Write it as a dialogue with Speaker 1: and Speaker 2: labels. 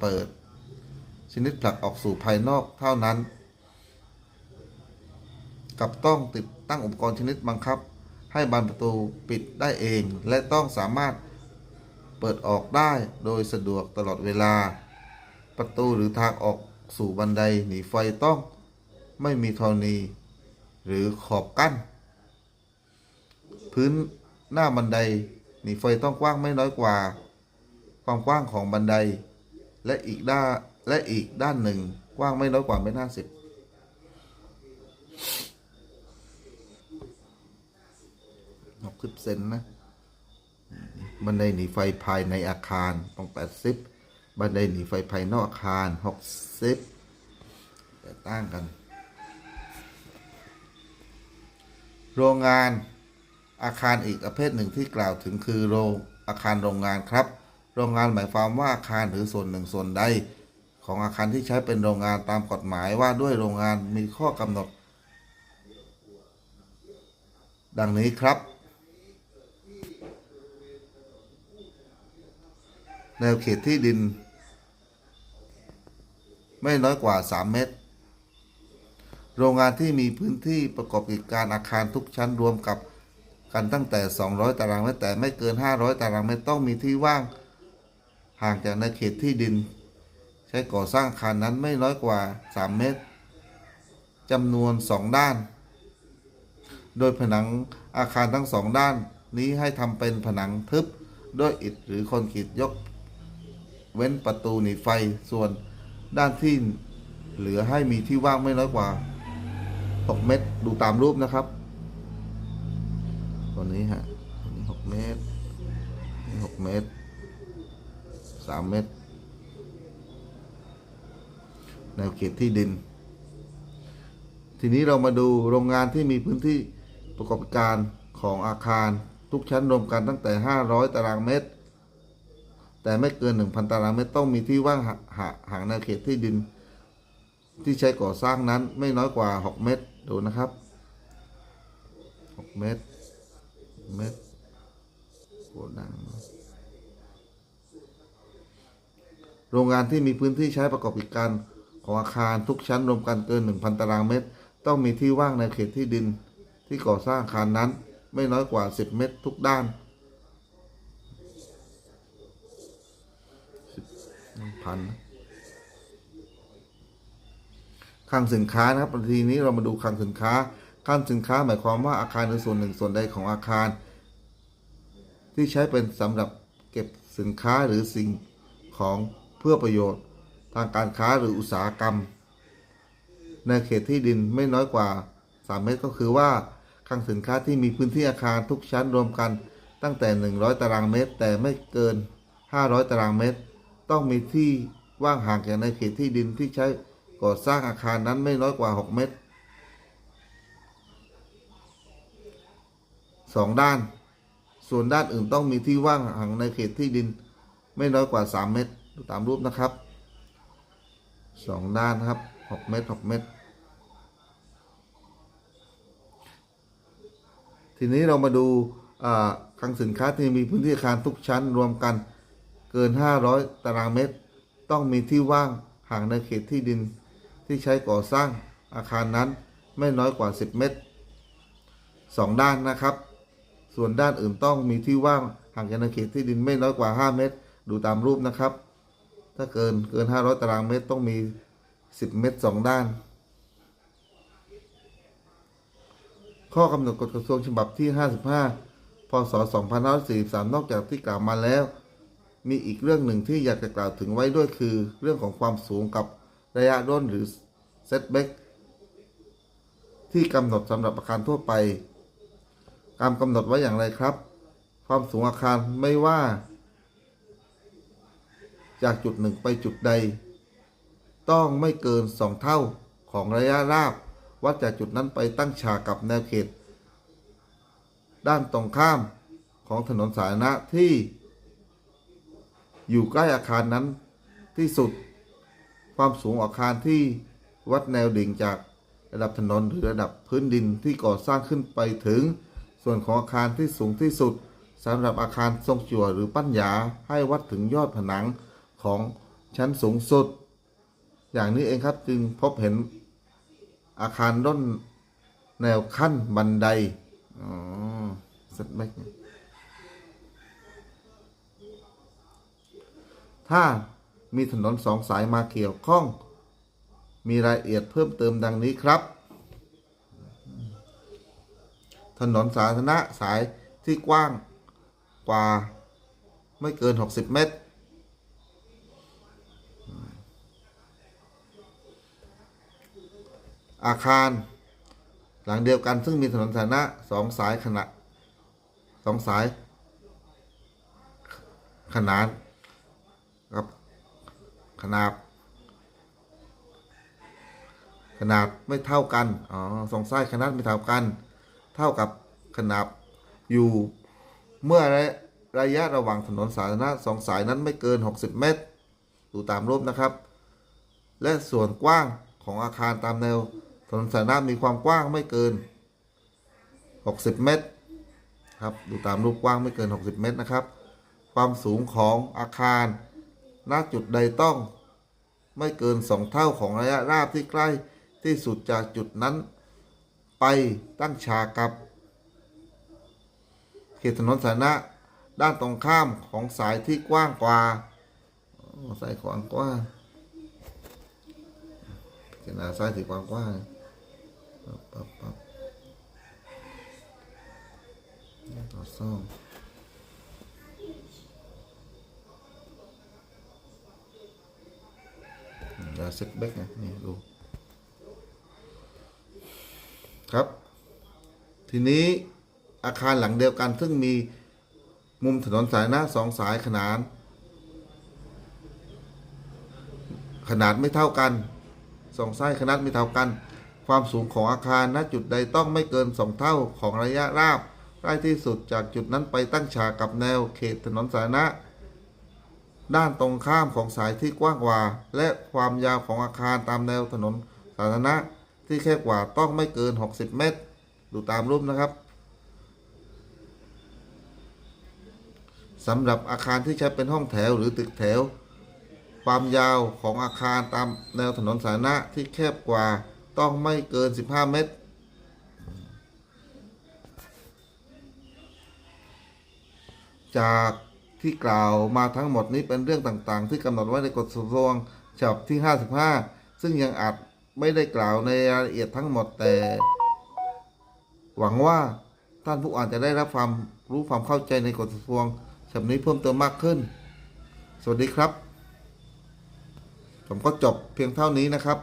Speaker 1: เปิด ชนิดผลักออกสู่ภายนอกเท่านั้น กับต้องติดตั้งอุปกรณ์ชนิดบังคับ ให้บานประตูปิดได้เอง และต้องสามารถเปิดออกได้โดยสะดวกตลอดเวลา ประตูหรือทางออกสู่บันไดหนีไฟต้องไม่มีธรณี หรือขอบกั้น พื้นหน้าบันไดหนีไฟต้องกว้างไม่น้อยกว่า ความกว้างของบันได และอีกด้านและอีกด้านหนึ่งกว้างไม่น้อยกว่าเมตรห้าสิบหกสิบเซนนะ บันไดหนีไฟภายในอาคารต้องแปดสิบบันไดหนีไฟภายนอกอาคารหกสิบแต่ตั้งกัน โรงงานอาคารอีกประเภทหนึ่งที่กล่าวถึงคือโรงอาคารโรงงานครับ โรงงานหมายความว่าอาคารหรือส่วนหนึ่งส่วนใด ของอาคารที่ใช้เป็นโรงงานตามกฎหมายว่าด้วยโรงงานมีข้อกำหนด ดังนี้ครับ แนวเขตที่ดิน ไม่น้อยกว่า 3 เมตร โรงงานที่มีพื้นที่ประกอบกิจการอาคารทุกชั้นรวมกับกันตั้งแต่ 200 ตารางเมตรแต่ไม่เกิน 500 ตารางเมตรต้องมีที่ว่าง ห่างจากในเขตที่ดิน ใช้ก่อสร้างอาคารนั้นไม่น้อยกว่า 3 เมตรจำนวน 2 ด้าน โดยผนังอาคารทั้งสองด้านนี้ให้ทำเป็นผนังทึบด้วยอิฐหรือคอนกรีตยก เว้นประตูหนีไฟส่วนด้านที่เหลือให้มีที่ว่างไม่น้อยกว่า 6 เมตรดูตามรูปนะครับตัวนี้ฮะตัวนี้ 6 เมตร6เมตร 3เมตร แนวเขตที่ดิน ทีนี้เรามาดูโรงงานที่มีพื้นที่ประกอบการของอาคารทุกชั้นรวมกันตั้งแต่ 500 ตารางเมตร แต่ไม่เกิน 1,000 ตารางเมตร ต้องมีที่ว่างหหห่างแนวเขตที่ดิน ที่ใช้ก่อสร้างนั้นไม่น้อยกว่า 6 เมตร ดูนะครับ 6 เมตร เมตรโกดัง โรงงานที่มีพื้นที่ใช้ประกอบกิจการของอาคารทุกชั้นรวมกันเกิน 1,000 ตารางเมตร ต้องมีที่ว่างในเขตที่ดินที่ก่อสร้างอาคารนั้น ไม่น้อยกว่า 10 เมตรทุกด้าน พันคลังสินค้านะครับทีนี้เรามาดูคลังสินค้าคลังสินค้าหมายความว่าอาคารหรือส่วนหนึ่งส่วนใดของอาคาร ที่ใช้เป็นสำหรับเก็บสินค้าหรือสิ่งของ เพื่อประโยชน์ทางการค้าหรืออุตสาหกรรม ในเขตที่ดินไม่น้อยกว่า 3 เมตรก็คือว่าคลังสินค้าที่มีพื้นที่อาคารทุกชั้นรวมกันตั้งแต่ 100 ตารางเมตร แต่ไม่เกิน 500 ตารางเมตร ต้องมีที่ว่างห่างจากในเขตที่ดินที่ใช้ก่อสร้างอาคารนั้นไม่น้อยกว่า 6 เมตร 2 ด้าน ส่วนด้านอื่นต้องมีที่ว่างห่างในเขตที่ดิน ไม่น้อยกว่า 3 เมตร ดูตามรูปนะครับ2ด้านครับ6เมตร6เมตร ทีนี้เรามาดูอ่าคลังสินค้าที่มีพื้นที่อาคารทุกชั้นรวมกันเกิน 500 ตารางเมตร ต้องมีที่ว่างห่างในเขตที่ดินที่ใช้ก่อสร้างอาคารนั้นไม่น้อยกว่า 10 เมตร 2 ด้านนะครับ ส่วนด้านอื่นต้องมีที่ว่างห่างจากในเขตที่ดินไม่น้อยกว่า 5 เมตร ดูตามรูปนะครับ ถ้าเกินเกิน500ตารางเมตรต้องมี10เมตร2ด้าน ข้อกำหนดกฎกระทรวงฉบับที่55พศ2543นอกจากที่กล่าวมาแล้ว มีอีกเรื่องหนึ่งที่อยากจะกล่าวถึงไว้ด้วยคือ เรื่องของความสูงกับระยะร่นหรือเซตแบ็กที่กำหนดสำหรับอาคารทั่วไป การกำหนดไว้อย่างไรครับ ความสูงอาคารไม่ว่า จากจุดหนึ่งไปจุดใด ต้องไม่เกินสองเท่าของระยะราบ วัดจากจุดนั้นไปตั้งฉากกับแนวเขต ด้านตรงข้ามของถนนสาธารณะที่ อยู่ใกล้อาคารนั้นที่สุด ความสูงอาคารที่วัดแนวดิ่งจากระดับถนนหรือระดับพื้นดินที่ก่อสร้างขึ้นไปถึง ส่วนของอาคารที่สูงที่สุดสำหรับอาคารทรงจั่วหรือปั้นหยาให้วัดถึงยอดผนัง ของชั้นสูงสุด อย่างนี้เองครับจึงพบเห็นอาคารด้นแนวขั้นบันไดอ๋อเสร็จไหมถ้ามีถนนสองสายมาเกี่ยวข้อง มีรายละเอียดเพิ่มเติมดังนี้ครับ ถนนสาธารณะสายที่กว้างกว่าไม่เกิน 60 เมตร อาคาร หลังเดียวกันซึ่งมีถนนสาธารณะสองสายขนาดสองสาย ขนานกับขนาด ขนาดไม่เท่ากัน อ๋อสองสายขนาดไม่เท่ากัน เท่ากับขนาดอยู่เมื่อระระยะระหว่างถนนสาธารณะสองสายนั้นไม่เกิน 60 เมตร ดูตามรูปนะครับ และส่วนกว้างของอาคารตามแนว ถนนสาธารณะมีความกว้างไม่เกิน 60 เมตรครับดูตามรูปกว้างไม่เกิน 60 เมตรนะครับ ความสูงของอาคารณจุดใดต้องไม่เกิน 2 เท่าของระยะราบที่ใกล้ที่สุดจากจุดนั้น ไปตั้งฉากกับเขตถนนสาธารณะด้านตรงข้ามของสายที่กว้างกว่าสายกว้างกว้างพิจารณาสายที่กว้างกว้าง ปับปับปับต่อซ่อมยาซ็กเบกไงนี่ดู ครับ ทีนี้อาคารหลังเดียวกัน ซึ่งมีมุมถนนสายหน้าสองสายขนาน ขนาดไม่เท่ากันสองสายขนาดไม่เท่ากัน ความสูงของอาคารณจุดใดต้องไม่เกินสองเท่าของระยะราบใกล้ที่สุดจากจุดนั้นไปตั้งฉากกับแนวเขตถนนสาธารณะ ด้านตรงข้ามของสายที่กว้างกว่า และความยาวของอาคารตามแนวถนนสาธารณะที่แคบกว่าต้องไม่เกิน 60 เมตร ดูตามรูปนะครับสำหรับอาคารที่ใช้เป็นห้องแถวหรือตึกแถว ความยาวของอาคารตามแนวถนนสาธารณะที่แคบกว่า ต้องไม่เกิน 15 เมตร จากที่กล่าวมาทั้งหมดนี้เป็นเรื่องต่างๆ ที่กำหนดไว้ในกฎกระทรวงฉบับที่ 55 ซึ่งยังอาจไม่ได้กล่าวในรายละเอียดทั้งหมดแต่ หวังว่าท่านผู้อ่านจะได้รับความรู้ความเข้าใจในกฎกระทรวงฉบับนี้เพิ่มเติมมากขึ้น สวัสดีครับ ผมก็จบเพียงเท่านี้นะครับ